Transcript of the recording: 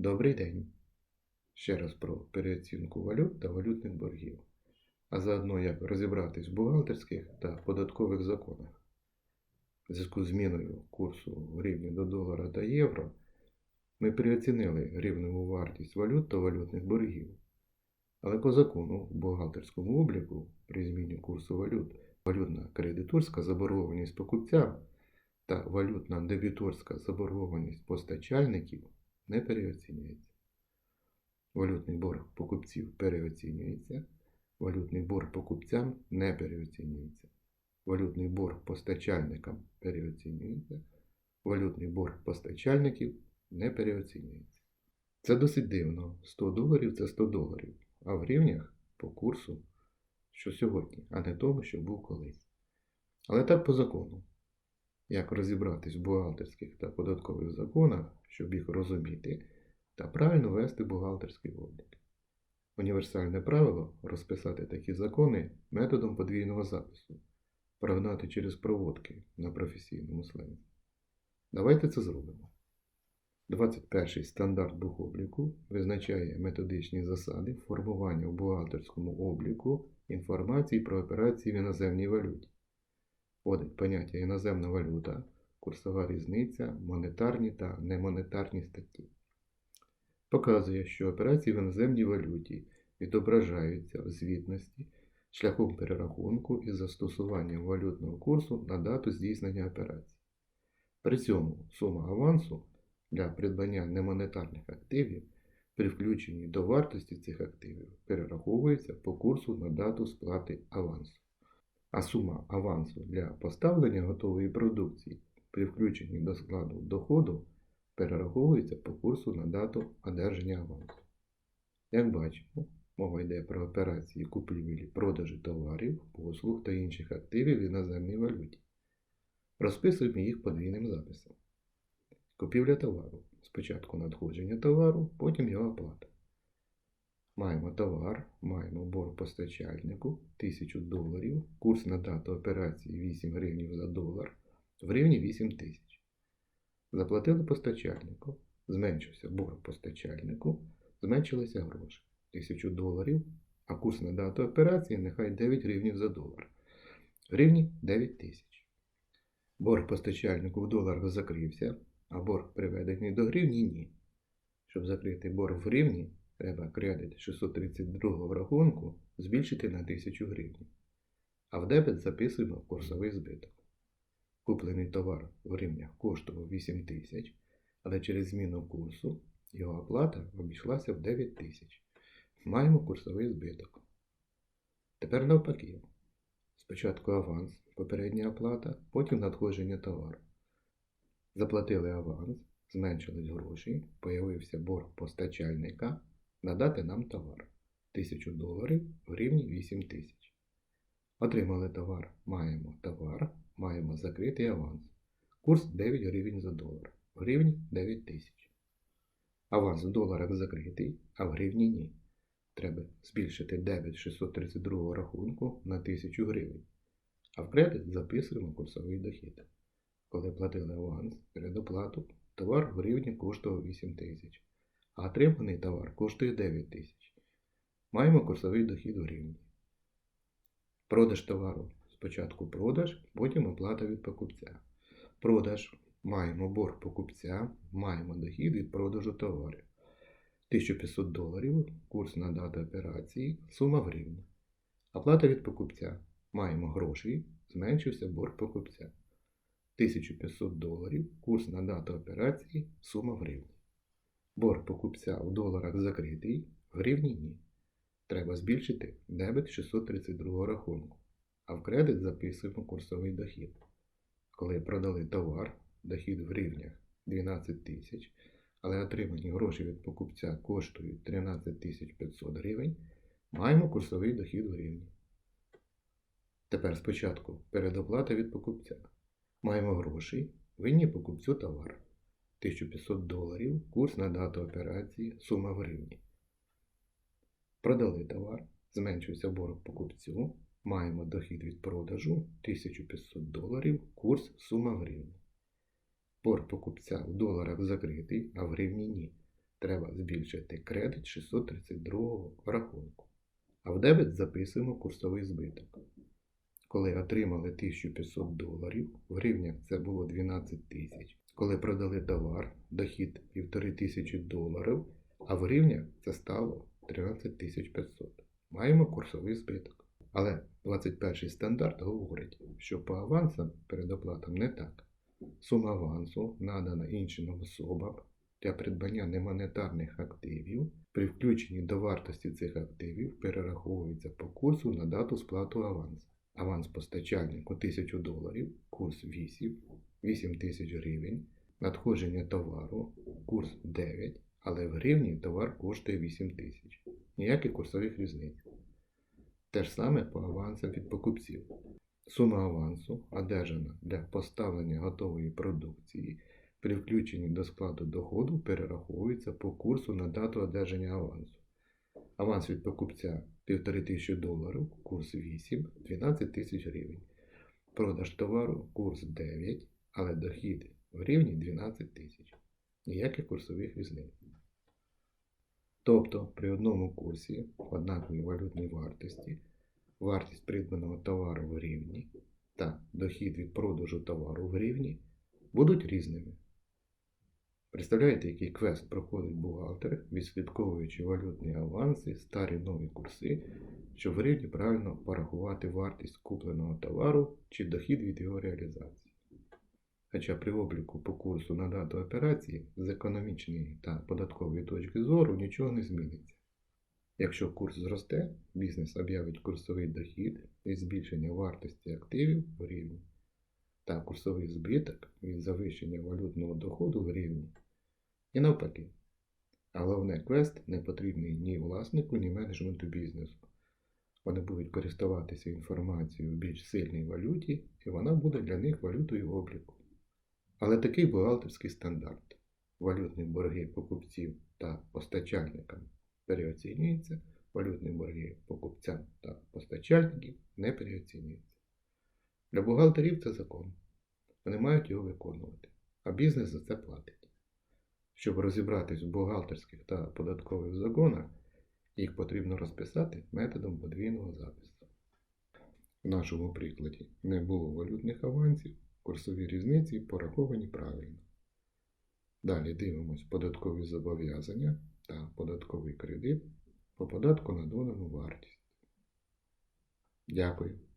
Добрий день. Ще раз про переоцінку валют та валютних боргів, а заодно як розібратись в бухгалтерських та податкових законах. В зв'язку з зміною курсу гривні до долара та євро ми переоцінили гривневу вартість валют та валютних боргів. Але по закону в бухгалтерському обліку при зміні курсу валют валютна кредиторська заборгованість покупцям та валютна дебіторська заборгованість постачальників не переоцінюється. Валютний борг покупців переоцінюється, валютний борг покупцям не переоцінюється. Валютний борг постачальникам переоцінюється, валютний борг постачальників не переоцінюється. Це досить дивно. 100 доларів це 100 доларів, а в гривнях по курсу, що сьогодні, а не тому, що був колись. Але так по закону. Як розібратись в бухгалтерських та податкових законах, щоб їх розуміти та правильно вести бухгалтерський облік. Універсальне правило розписати такі закони методом подвійного запису, прогнати через проводки на професійному сленгі. Давайте це зробимо. 21 стандарт бухобліку визначає методичні засади формування в бухгалтерському обліку інформації про операції в іноземній валюті. Вводить поняття іноземна валюта, курсова різниця, монетарні та немонетарні статті. Показує, що операції в іноземній валюті відображаються в звітності шляхом перерахунку із застосуванням валютного курсу на дату здійснення операції. При цьому сума авансу для придбання немонетарних активів при включенні до вартості цих активів перераховується по курсу на дату сплати авансу. А сума авансу для поставлення готової продукції при включенні до складу доходу перераховується по курсу на дату одержання авансу. Як бачимо, мова йде про операції купівлі продажу товарів, послуг та інших активів в іноземній валюті. Розписуємо їх подвійним записом. Купівля товару. Спочатку надходження товару, потім його оплата. Маємо товар, маємо борг постачальнику 1000 доларів, курс на дату операції 8 гривень за долар, в гривні 8 тисяч. Заплатили постачальнику, зменшився борг постачальнику, зменшилися гроші 1000 доларів, а курс на дату операції нехай 9 гривень за долар. В гривні 9 тисяч. Борг постачальнику в доларах закрився, а борг приведений до гривні ні. Щоб закрити борг в гривні, треба кредит 632 рахунку збільшити на 1000 гривень. А в дебет записуємо курсовий збиток. Куплений товар в гривнях коштував 8 тисяч, але через зміну курсу його оплата обійшлася в 9 тисяч. Маємо курсовий збиток. Тепер навпаки. Спочатку аванс, попередня оплата, потім надходження товару. Заплатили аванс, зменшились гроші, появився борг постачальника надати нам товар 1000 доларів в гривні 8 тисяч. Отримали товар, маємо товар, маємо закритий аванс. Курс 9 гривень за долар. В гривні 9 тисяч. Аванс в доларах закритий, а в гривні ні. Треба збільшити дебет 632 рахунку на 1000 гривень. А в кредит записуємо курсовий дохід. Коли платили аванс, передоплату, товар в гривні коштував 8 тисяч, а отриманий товар коштує 9 тисяч. Маємо курсовий дохід у гривні. Продаж товару. Спочатку продаж, потім оплата від покупця. Продаж. Маємо борг покупця, маємо дохід від продажу товарів. 1500 доларів, курс на дату операції, сума в гривні. Оплата від покупця. Маємо гроші, зменшився борг покупця. 1500 доларів, курс на дату операції, сума в гривні. Борг покупця в доларах закритий, в гривні ні. Треба збільшити дебет 632 рахунку, а в кредит записуємо курсовий дохід. Коли продали товар, дохід в гривнях 12 тисяч, але отримані гроші від покупця коштують 13 500 гривень, маємо курсовий дохід в гривні. Тепер спочатку передоплата від покупця. Маємо гроші, винні покупцю товар. 1500 доларів, курс на дату операції, сума в гривні. Продали товар, зменшився борг покупцю, маємо дохід від продажу 1500 доларів, курс сума в гривні. Борг покупця в доларах закритий, а в гривні ні. треба збільшити кредит 632 рахунку. А в дебет записуємо курсовий збиток. Коли отримали 1500 доларів, в гривнях це було 12 тисяч. Коли продали товар, дохід 1500 доларів, а в гривнях це стало 13 500. Маємо курсовий збиток. Але 21 стандарт говорить, що по авансам передоплатам не так. Сума авансу надана іншим особам для придбання немонетарних активів при включенні до вартості цих активів перераховується по курсу на дату сплату авансу. Аванс постачальнику 1000 доларів, курс 8, 8 тисяч гривень, надходження товару, курс 9, але в гривні товар коштує 8 тисяч. Ніяких курсових різниць. Те ж саме по авансам від покупців. Сума авансу, одержана для поставлення готової продукції, при включенні до складу доходу перераховується по курсу на дату одержання авансу. Аванс від покупця 1500 доларів, курс 8, 12 тисяч гривень. Продаж товару курс 9, але дохід в гривні 12 тисяч. Ніяких курсових різниць. Тобто при одному курсі однаковій валютній вартості вартість придбаного товару в гривні та дохід від продажу товару в гривні будуть різними. Представляєте, який квест проходить бухгалтер, відслідковуючи валютні аванси, старі нові курси, щоб в гривні правильно порахувати вартість купленого товару чи дохід від його реалізації. Хоча при обліку по курсу на дату операції з економічної та податкової точки зору нічого не зміниться. Якщо курс зросте, бізнес об'явить курсовий дохід від збільшення вартості активів в гривні та курсовий збиток від завищення валютного доходу в гривні. І навпаки. Головне, квест не потрібний ні власнику, ні менеджменту бізнесу. Вони будуть користуватися інформацією в більш сильній валюті, і вона буде для них валютою обліку. Але такий бухгалтерський стандарт. Валютні борги покупців та постачальникам переоцінюються, валютні борги покупцям та постачальників не переоцінюються. Для бухгалтерів це закон. Вони мають його виконувати, а бізнес за це платить. Щоб розібратись в бухгалтерських та податкових законах, їх потрібно розписати методом подвійного запису. В нашому прикладі не було валютних авансів, курсові різниці пораховані правильно. Далі дивимось податкові зобов'язання та податковий кредит по податку на додану вартість. Дякую.